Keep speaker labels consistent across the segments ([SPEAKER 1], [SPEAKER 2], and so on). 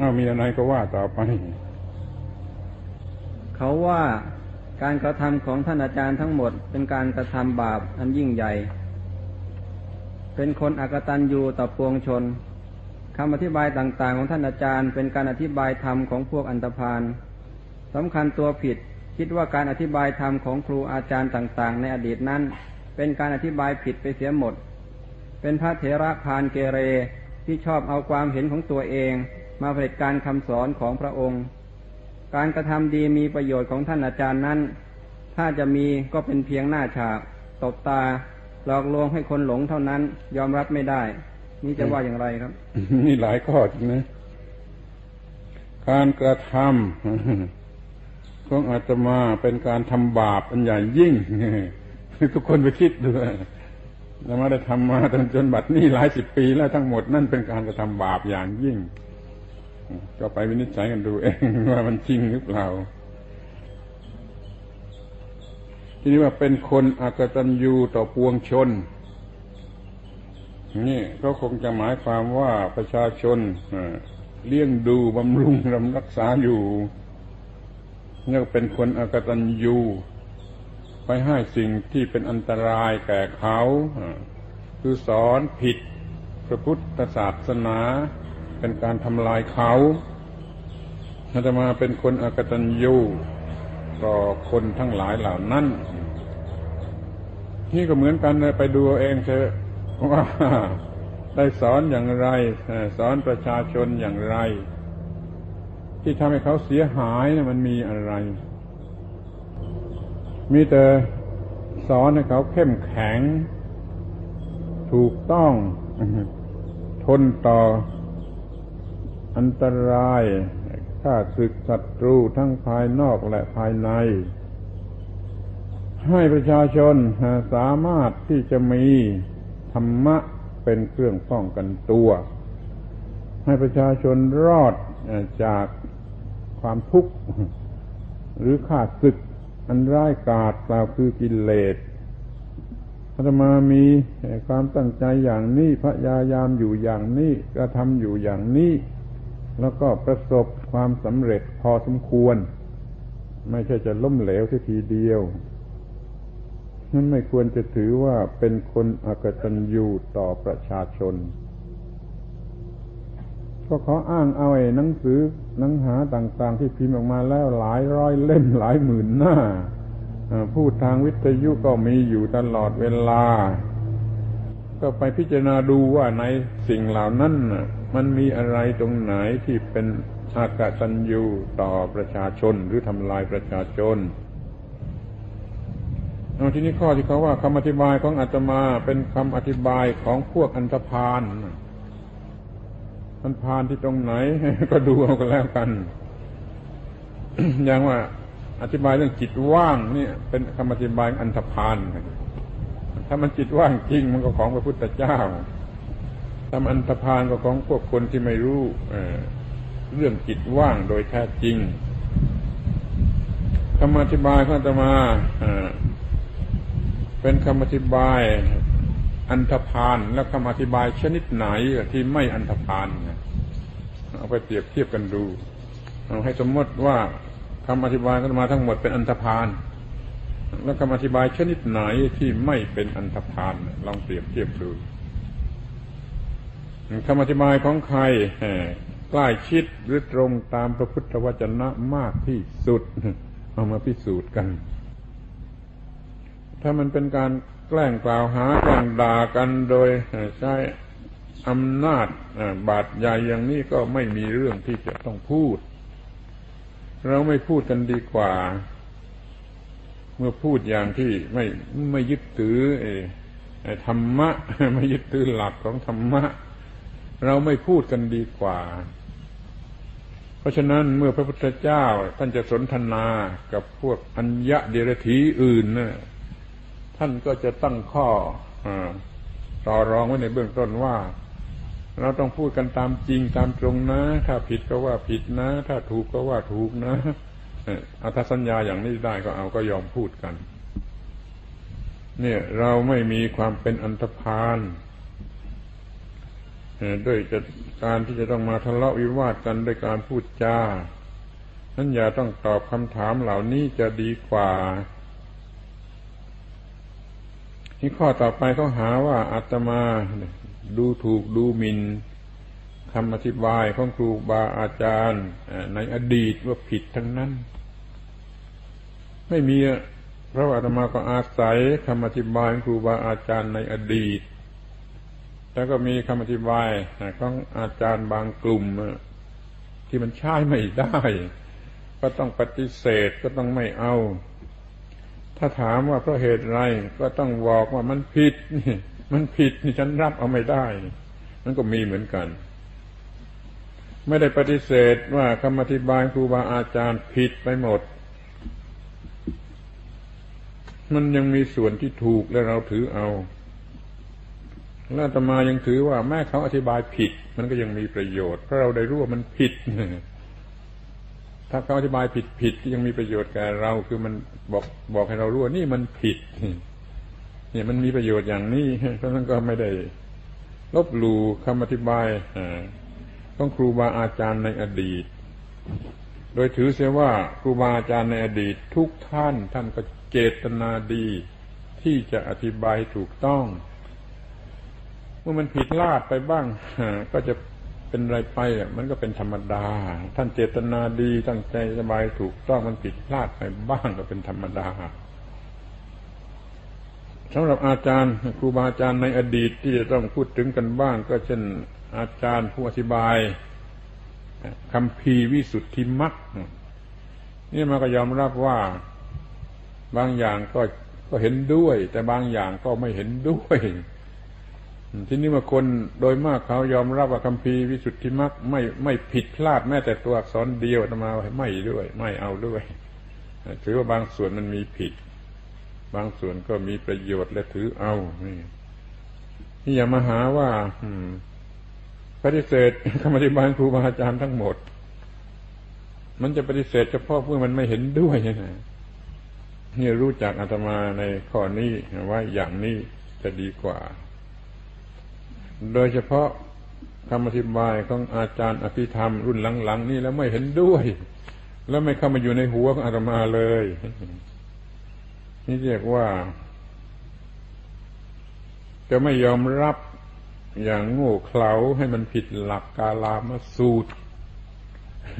[SPEAKER 1] อ้าวมีอะไรก็ว่าต่อไป
[SPEAKER 2] เขาว่าการกระทำของท่านอาจารย์ทั้งหมด เป็นการกระทำบาปอันยิ่งใหญ่ เป็นคนอกตันยูต่อปวงชนคำอธิบายต่างๆ ของท่านอาจารย์ เป็นการอธิบายธรรมของพวกอันตพาลสำคัญตัวผิด คิดว่าการอธิบายธรรมของครูอาจารย์ต่างๆ ในอดีตนั้น เป็นการอธิบายผิดไปเสียหมด เป็นพระเถระพานเกเรที่ชอบเอาความเห็นของตัวเอง มาเผลิตการคำสอนของพระองค์ การกระทำดีมีประโยชน์ของท่านอาจารย์นั้น ถ้าจะมีก็เป็นเพียงหน้าฉาก ตบตา หลอกลวงให้คนหลงเท่านั้น ยอมรับไม่ได้ นี่จะว่าอย่างไรครับ
[SPEAKER 1] นี่หลายข้อจริงนะ การกระทำของอาตมาเป็นการทำบาปอันใหญ่ยิ่งทุกคนไปคิดดูอามาได้ทำมาจนจนบัดนี้หลายสิบปีแล้วทั้งหมดนั่นเป็นการกระทำบาปอย่างยิ่ง ก็ไปวินิจฉัยกันดูเองว่ามันจริงหรือเปล่า ทีนี้ว่าเป็นคนอากตัญญูต่อปวงชน นี่ก็คงจะหมายความว่าประชาชนเลี้ยงดูบำรุงรำรักษาอยู่นี่ก็เป็นคนอากตัญญูไปให้สิ่งที่เป็นอันตรายแก่เขา คือสอนผิดพระพุทธศาสนา เป็นการทำลายเขาอาตมาเป็นคนอากตัญญูต่อคนทั้งหลายเหล่านั้น นี่ก็เหมือนกันเลยไปดูเองเถอะว่าได้สอนอย่างไร สอนประชาชนอย่างไร ที่ทำให้เขาเสียหายนะมันมีอะไร มีแต่สอนให้เขาเข้มแข็ง ถูกต้อง ทนต่อ อันตรายข้าศึกศัตรูทั้งภายนอกและภายใน ให้ประชาชนสามารถที่จะมีธรรมะเป็นเครื่องป้องกันตัว ให้ประชาชนรอดจากความทุกข์ หรือข้าศึก อันร้ายกาจกล่าวคือกิเลสอาตมามีความตั้งใจอย่างนี้พยายามอยู่อย่างนี้กระทำอยู่อย่างนี้ แล้วก็ประสบความสำเร็จพอสมควร ไม่ใช่จะล้มเหลวทีเดียวนั้นไม่ควรจะถือว่าเป็นคนอกตัญญูต่อประชาชน ก็ขออ้างเอาไอ้หนังสือหนังหาต่างๆ ที่พิมพ์ออกมาแล้วหลายร้อยเล่มหลายหมื่นหน้าพูดทางวิทยุก็มีอยู่ตลอดเวลา ก็ไปพิจารณาดูว่าในสิ่งเหล่านั้น มันมีอะไรตรงไหนที่เป็นอากตัญญูต่อประชาชนหรือทำลายประชาชนเอาทีนี้ข้อที่เขาว่าคำอธิบายของอาตมาเป็นคำอธิบายของพวกอันธพาลมันพานที่ตรงไหน ก็ดูเอากันแล้วกัน อย่างว่า อธิบายเรื่องจิตว่างนี่เป็นคำอธิบายอันธพาลถ้ามันจิตว่างจริงมันก็ของพระพุทธเจ้า ถ้ามันอันธพาลก็ของพวกคนที่ไม่รู้เรื่องจิตว่างโดยแท้จริงคำอธิบายของอาตมาเป็นคำอธิบายอันธพาลและคำอธิบายชนิดไหนที่ไม่อันธพาลเอาไปเปรียบเทียบกันดูเอาให้สมมติว่าคำอธิบายกันมาทั้งหมดเป็นอันธพาลแล้วคำอธิบายชนิดไหนที่ไม่เป็นอันธพาลลองเปรียบเทียบดู คำอธิบายของใครใกล้ชิดหรือตรงตามพระพุทธวจนะมากที่สุด เอามาพิสูจน์กัน ถ้ามันเป็นการแกล้งกล่าวหาแกล้งด่ากันโดยใช้อำนาจบาดใหญ่อย่างนี้ก็ไม่มีเรื่องที่จะต้องพูด เราไม่พูดกันดีกว่า เมื่อพูดอย่างที่ไม่ไม่ยึดถือธรรมะ ไม่ยึดถือหลักของธรรมะ เราไม่พูดกันดีกว่า เพราะฉะนั้นเมื่อพระพุทธเจ้าท่านจะสนทนากับพวกอัญญะเดรธีอื่นนะท่านก็จะตั้งข้ออต่อรองไว้ในเบื้องต้นว่า เราต้องพูดกันตามจริงตามตรงนะ ถ้าผิดก็ว่าผิดนะ ถ้าถูกก็ว่าถูกนะเอาถ้าสัญญาอย่างนี้ได้ก็เอาก็ยอมพูดกัน เนี่ยเราไม่มีความเป็นอันธพาล ด้วยจะการที่จะต้องมาทะเลาะวิวาทกันด้วยการพูดจานั้นอย่าต้องตอบคำถามเหล่านี้จะดีกว่าที่ข้อต่อไปเขาหาว่าอาตมาดูถูกดูหมิน่นคำอธิบายของครูบาอาจารย์ในอดีตว่าผิดทั้งนั้น ไม่มีเพราะอาตมาก็อาศัยคำอธิบายของครูบาอาจารย์ในอดีต แล้วก็มีคำอธิบายของอาจารย์บางกลุ่มที่มันใช้ไม่ได้ ก็ต้องปฏิเสธก็ต้องไม่เอา ถ้าถามว่าเพราะเหตุไรก็ต้องบอกว่ามันผิดนี่มันผิดนี่ฉันรับเอาไม่ได้มันก็มีเหมือนกัน ไม่ได้ปฏิเสธว่าคำอธิบายครูบาอาจารย์ผิดไปหมด มันยังมีส่วนที่ถูกและเราถือเอา แล้วตมายังถือว่าแม้เขาอธิบายผิด มันก็ยังมีประโยชน์เพราะเราได้รู้ว่ามันผิดถ้าเขาอธิบายผิดผิดยังมีประโยชน์แก่เรา คือมันบอกบอกให้เรารู้ว่านี่มันผิดเนี่ยมันมีประโยชน์อย่างนี้เพราะนั้นก็ไม่ได้ ลบหลู่คำอธิบายของครูบาอาจารย์ในอดีต โดยถือเสียว่าครูบาอาจารย์ในอดีต ทุกท่านท่านก็เจตนาดี ที่จะอธิบายถูกต้อง เมื่อมันผิดลาดไปบ้างก็จะเป็นไรไปมันก็เป็นธรรมดา ท่านเจตนาดีตั้งใจสบายถูกต้องมันผิดพลาดไปบ้างก็เป็นธรรมดาสำหรับอาจารย์ครูบาอาจารย์ในอดีตที่จะต้องพูดถึงกันบ้าง ก็เช่น อาจารย์ผู้อธิบายคำพีวิสุทธิมักนี่มาก็ยอมรับว่าบางอย่างก็ก็เห็นด้วย แต่บางอย่างก็ไม่เห็นด้วย ทีนี้มาคนโดยมากเขายอมรับว่าคำพีวิสุทธิมักไม่ไม่ผิดพลาดแม้แต่ตัวอักษรเดียวจะมาไม่ด้วย ไม่เอาด้วย ถือว่าบางส่วนมันมีผิด บางส่วนก็มีประโยชน์และถือเอานี่นี่อย่ามาหาว่าปฏิเสธคำอธิบายครูบาอาจารย์ทั้งหมด มันจะปฏิเสธเฉพาะเมื่อมันไม่เห็นด้วยนะนี่รู้จักอาตมาในข้อนี้ว่าอย่างนี้จะดีกว่า โดยเฉพาะคำอธิบายของอาจารย์อภิธรรมรุ่นหลังๆ นี่แล้วไม่เห็นด้วย แล้วไม่เข้ามาอยู่ในหัวของอาตมาเลย นี่เรียกว่า จะไม่ยอมรับอย่างโง่เขลาให้มันผิดหลักกาลามสูตร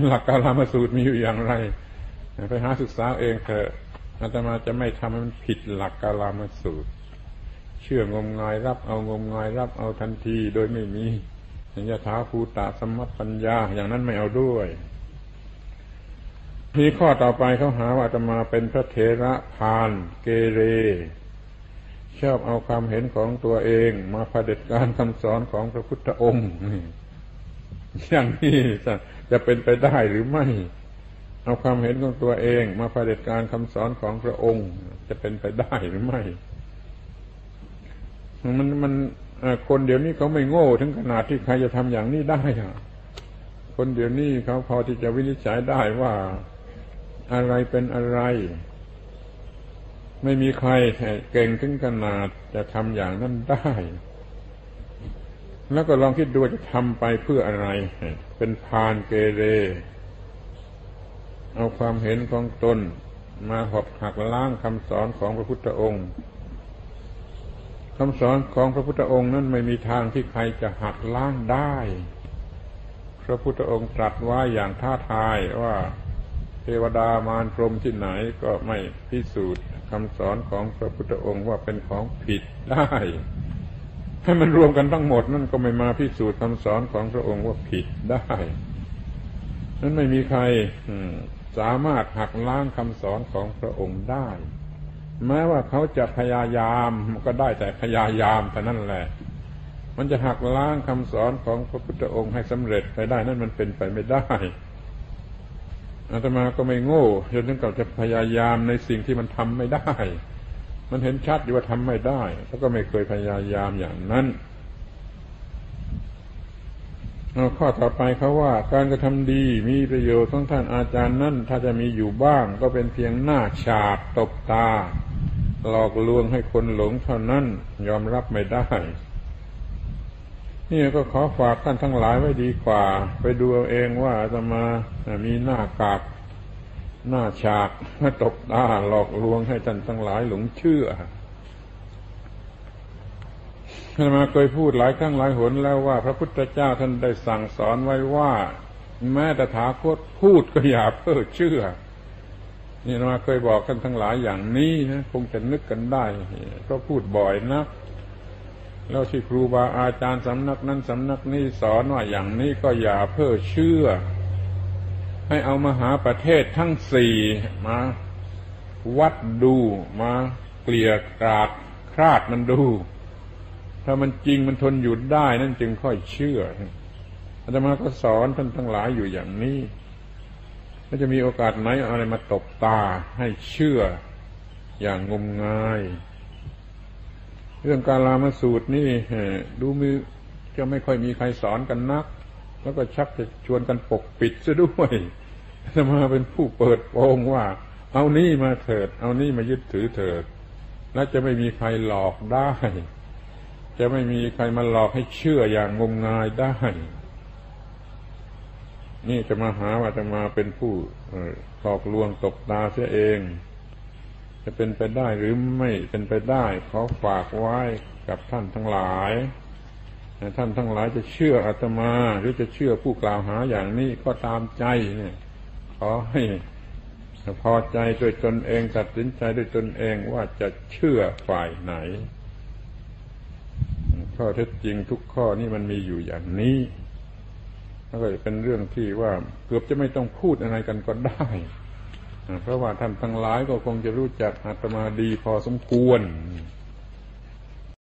[SPEAKER 1] หลักกาลามสูตรมีอยู่อย่างไร ไปหาศึกษาเองเถอะอาตมาจะไม่ทำให้มันผิดหลักกาลามสูตร เชื่องมงายรับเอางมงายรับเอาทันทีโดยไม่มีย่าถาภูตาสมัตปัญญา อย่างนั้นไม่เอาด้วยทีข้อต่อไปเขาหาว่าจะมาเป็นพระเถระพานเกเร ชอบเอาความเห็นของตัวเองมาผด็จการคำสอนของพระพุทธองค์อย่างนี้จะเป็นไปได้หรือไม่ เอาความเห็นของตัวเอง มาเผด็จการคำสอนของพระองค์ จะเป็นไปได้หรือไม่ มันมันคนเดี๋ยวนี้เขาไม่โง่ถึงขนาดที่ใครจะทำอย่างนี้ได้อะคนเดี๋ยวนี้เขาพอที่จะวินิจฉัยได้ว่าอะไรเป็นอะไร ไม่มีใครเก่งถึงขนาดจะทำอย่างนั้นได้ แล้วก็ลองคิดดูจะทำไปเพื่ออะไร เป็นพานเกเร เอาความเห็นของตนมาหอบหักล้างคำสอนของพระพุทธองค์ คำสอนของพระพุทธองค์นั้นไม่มีทางที่ใครจะหักล้างได้ พระพุทธองค์ตรัสว่าอย่างท้าทายว่าเทวดามารพรมที่ไหนก็ไม่พิสูจน์คำสอนของพระพุทธองค์ว่าเป็นของผิดได้ให้มันรวมกันทั้งหมดนั่นก็ไม่มาพิสูจน์คำสอนของพระองค์ว่าผิดได้นั้นไม่มีใครสามารถหักล้างคำสอนของพระองค์ได้ แม้ว่าเขาจะพยายามก็ได้แต่พยายามแต่นั่นแหละ มันจะหักล้างคำสอนของพระพุทธองค์ให้สำเร็จไปได้นั่นมันเป็นไปไม่ได้อาตมาก็ไม่โง่จนถึงกับจะพยายามในสิ่งที่มันทำไม่ได้ มันเห็นชัดอยู่ว่าทำไม่ได้แล้วก็ไม่เคยพยายามอย่างนั้นเอาข้อต่อไปเขาว่าการกระทำดีมีประโยชน์ของท่านอาจารย์นั่นถ้าจะมีอยู่บ้าง ก็เป็นเพียงหน้าฉาบตบตา หลอกลวงให้คนหลงเท่านั้นยอมรับไม่ได้ นี่ก็ขอฝากท่านทั้งหลายไว้ดีกว่า ไปดูเอาเองว่าอาตมามีหน้ากากหน้าฉากมาตบตาหลอกลวงให้ท่านทั้งหลายหลงเชื่ออาตมาเคยพูดหลายครั้งหลายหนแล้วว่า พระพุทธเจ้าท่านได้สั่งสอนไว้ว่า แม้แต่ถาคตพูดก็อย่าเพ้อเชื่อ นี่อามาเคยบอกท่านทั้งหลายอย่างนี้นะคงจะนึกกันได้ก็พูดบ่อยนะแล้วที่ครูบาอาจารย์สำนักนั้นสำนักนี้สอนว่าอย่างนี้ก็อย่าเพ้อเชื่อ ให้เอามาหาประเทศทั้งสี่มา วัดดูมาเกลี่ยกราดคราดมันดู ถ้ามันจริงมันทนหยุดได้นั่นจึงค่อยเชื่ออาตมาก็สอนท่านทั้งหลายอยู่อย่างนี้ ถ้าจะมีโอกาสไหนอะไรมาตบตาให้เชื่ออย่างงมงาย เรื่องการลามาสูตรนี่ดูมือจะไม่ค่อยมีใครสอนกันนัก แล้วก็ชักจะชวนกันปกปิดซะด้วยจะมาเป็นผู้เปิดโปงว่า เอานี่มาเถิด เอานี่มายึดถือเถิด และจะไม่มีใครหลอกได้ จะไม่มีใครมาหลอกให้เชื่ออย่างงมงายได้ นี่จะมาหาว่าจะมาเป็นผู้หลอกลวงตกตาเสียเอง จะเป็นไปได้หรือไม่เป็นไปได้ขอฝากไว้กับท่านทั้งหลายท่านทั้งหลายจะเชื่ออาตมาหรือจะเชื่อผู้กล่าวหาอย่างนี้ก็ตามใจเนี่ยขอให้พอใจด้วยตนเองตัดสินใจด้วยตนเองว่าจะเชื่อฝ่ายไหน ข้อเท็จจริงทุกข้อนี่มันมีอยู่อย่างนี้ แล้วก็เป็นเรื่องที่ว่าเกือบจะไม่ต้องพูดอะไรกันก็ได้ เพราะว่าท่านทั้งหลายก็คงจะรู้จักอาตมาดีพอสมควร